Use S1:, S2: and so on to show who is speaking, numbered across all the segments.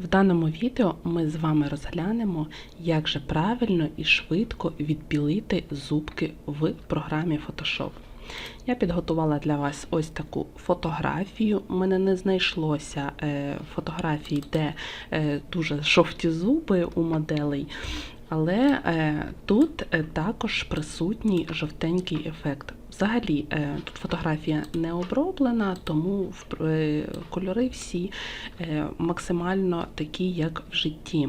S1: В даному відео ми з вами розглянемо, як же правильно і швидко відбілити зубки в програмі Photoshop. Я підготувала для вас ось таку фотографію. У мене не знайшлося е, фотографій, де е, дуже жовті зуби у моделей. Але е, тут також присутній жовтенький ефект. Взагалі, е, тут фотографія не оброблена, тому е, кольори всі е, максимально такі, як в житті.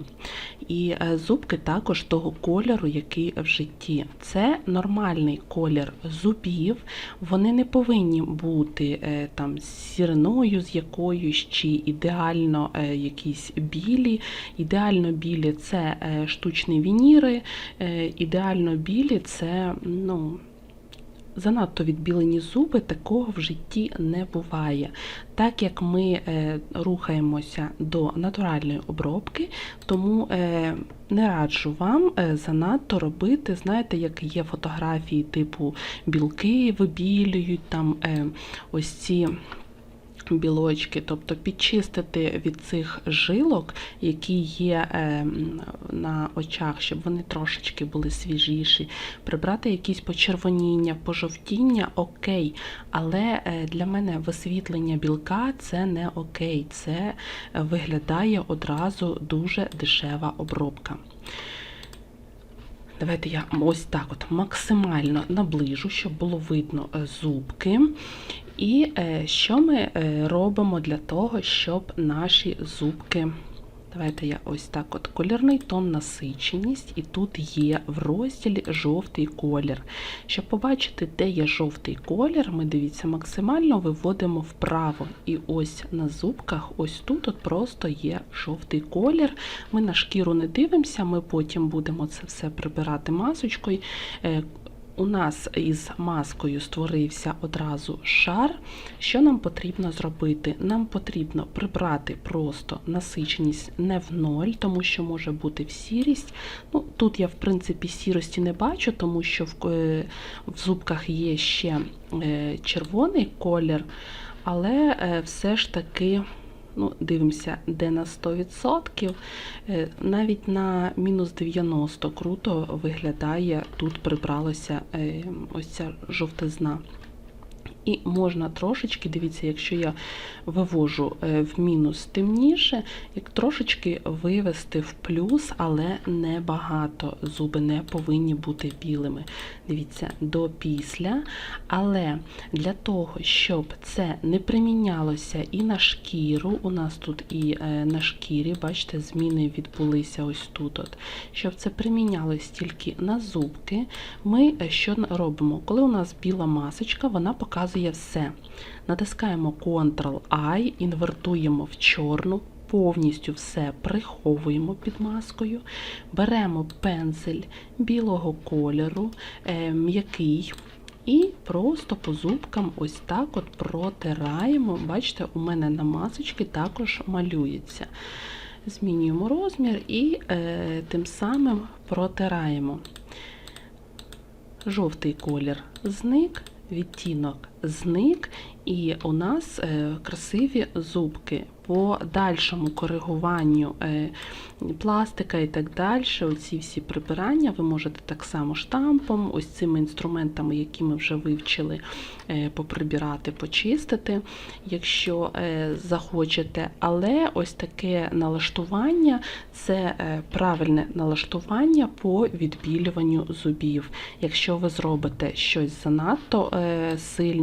S1: І зубки також того кольору, який в житті. Це нормальний колір зубів. Вони не повинні бути там з сіриною з якоюсь чи ідеально якісь білі. Ідеально білі це штучні вініри, ідеально білі це ну. Занадто відбілені зуби такого в житті не буває. Так як ми е, рухаємося до натуральної обробки, тому е, не раджу вам е, занадто робити, знаєте, як є фотографії типу білки вибілюють, там ось ці білочки, тобто підчистити від цих жилок, які є е, на очах, щоб вони трошечки були свіжіші, прибрати якісь почервоніння, пожовтіння, окей. Але е, для мене висвітлення білка це не окей, це е, виглядає одразу дуже дешева обробка. Давайте я ось так от максимально наближу, щоб було видно зубки. І е, що ми е, робимо для того, щоб наші зубки. Давайте я ось так от колірний тон насиченість, і тут є в розділі жовтий колір. Щоб побачити, де є жовтий колір, ми дивіться, максимально виводимо вправо. І ось на зубках, ось тут от просто є жовтий колір. Ми на шкіру не дивимося, ми потім будемо це все прибирати масочкою. У нас із маскою створився одразу шар. Що нам потрібно зробити? Нам потрібно прибрати просто насиченість не в ноль, тому що може бути в сірість. Ну, тут я, в принципі, сірості не бачу, тому що в, е, в зубках є ще е, червоний колір, але е, все ж таки. Ну, дивимося, де на 100%. Е, Навіть на мінус 90 круто виглядає, тут прибралася е, ось ця жовтизна. І можна трошечки, дивіться, якщо я вивожу е, в мінус темніше, як трошечки вивести в плюс, але не багато. Зуби не повинні бути білими. Дивіться, до після. Але для того, щоб це не примінялося і на шкіру, у нас тут і е, на шкірі, бачите, зміни відбулися ось тут. От. Щоб це примінялось тільки на зубки, ми е, що робимо? Коли у нас біла масочка, вона показує все. Натискаємо Ctrl-I, інвертуємо в чорну, повністю все приховуємо під маскою, беремо пензель білого кольору, е, м'який. І просто по зубкам ось так от протираємо. Бачите, у мене на масочці також малюється. Змінюємо розмір і е, тим самим протираємо. Жовтий колір зник, відтінок зник, і у нас е, красиві зубки. По дальшому коригуванню е, пластика і так далі, оці всі прибирання ви можете так само штампом, ось цими інструментами, які ми вже вивчили, е, поприбирати, почистити, якщо захочете. Але ось таке налаштування це правильне налаштування по відбілюванню зубів. Якщо ви зробите щось занадто е,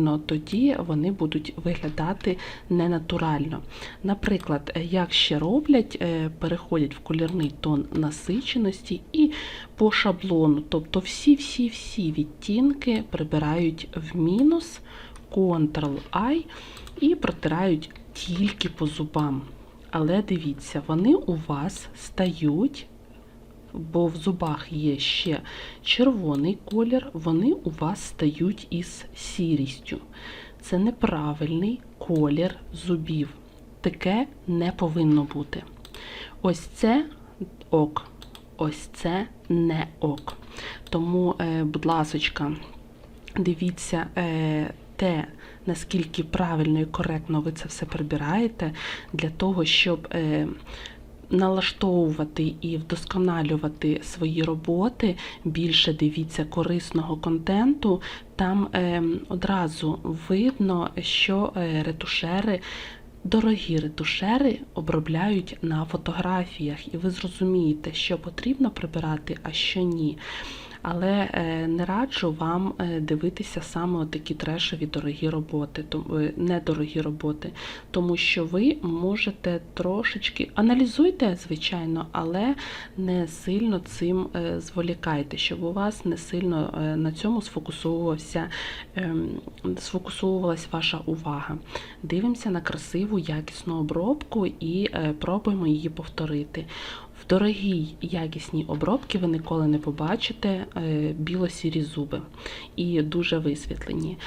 S1: сильно, тоді вони будуть виглядати ненатурально. Наприклад, як ще роблять, е, переходять в колірний тон насиченості і по шаблону, тобто всі-всі-всі відтінки прибирають в мінус, Ctrl-I і протирають тільки по зубам. Але дивіться, вони у вас стають, бо в зубах є ще червоний колір, вони у вас стають із сірістю. Це неправильний колір зубів. Таке не повинно бути. Ось це ок, ось це не ок. Тому, е, будь ласочка, дивіться е, те, наскільки правильно і коректно ви це все прибираєте, для того, щоб е, налаштовувати і вдосконалювати свої роботи, більше дивіться корисного контенту, там е, одразу видно, що е, ретушери. Дорогі ретушери обробляють на фотографіях, і ви зрозумієте, що потрібно прибирати, а що ні. Але е, не раджу вам е, дивитися саме такі трешові дорогі роботи, е, недорогі роботи, тому що ви можете трошечки аналізуйте, звичайно, але не сильно цим зволікайте, щоб у вас не сильно на цьому сфокусовувався, ем, сфокусовувалась ваша увага. Дивимося на красиву якісну обробку і пробуємо її повторити. В дорогій якісній обробці ви ніколи не побачите е, біло-сірі зуби і дуже висвітлені.